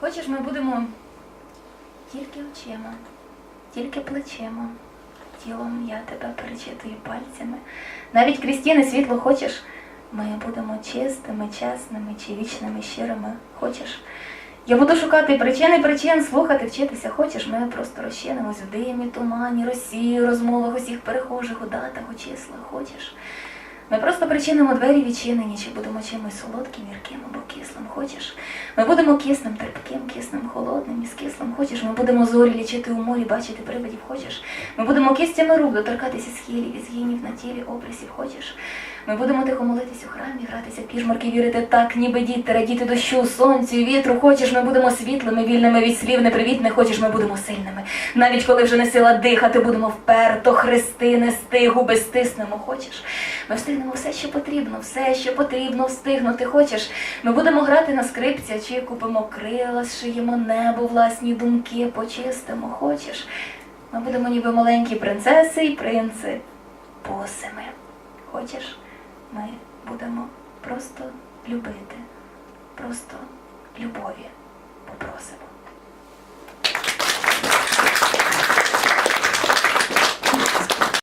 Хочеш, ми будемо тільки очима, тільки плечима. Тілом я тебе перечитую пальцями. Навіть крізь тіни світло хочеш, ми будемо чистими, чесними чи вічними, щирими. Хочеш? Я буду шукати причини причин, слухати, вчитися. Хочеш, ми просто розчинимось в димі, тумані, росії, розмовах усіх перехожих, у датах, у числах. Хочеш? Ми просто причинимо двері відчинені, чи будемо чимось солодким, гірким або кислим. Хочеш? Ми будемо кисним, терпким, кисним, холодним і з кислим. Хочеш? Ми будемо зорі лічити у морі, бачити привидів. Хочеш? Ми будемо кистями рук доторкатися схилів і згинів на тілі обрисів. Хочеш? Ми будемо тихо молитись у храмі, гратися в піжмарки, вірити так, ніби діти, радіти дощу, сонцю, вітру. Хочеш, ми будемо світлими, вільними від слів, непривітних, хочеш, ми будемо сильними. Навіть коли вже не сила дихати, будемо вперто хрести, нести, губи стиснемо. Хочеш? Ми встигнемо все, що потрібно, все, що потрібно встигнути. Хочеш? Ми будемо грати на скрипці, чи купимо крила, зшиємо небо, власні думки, почистимо. Хочеш? Ми будемо ніби маленькі принцеси і принци босими. Хочеш? ми будемо просто любити, просто любові попросимо.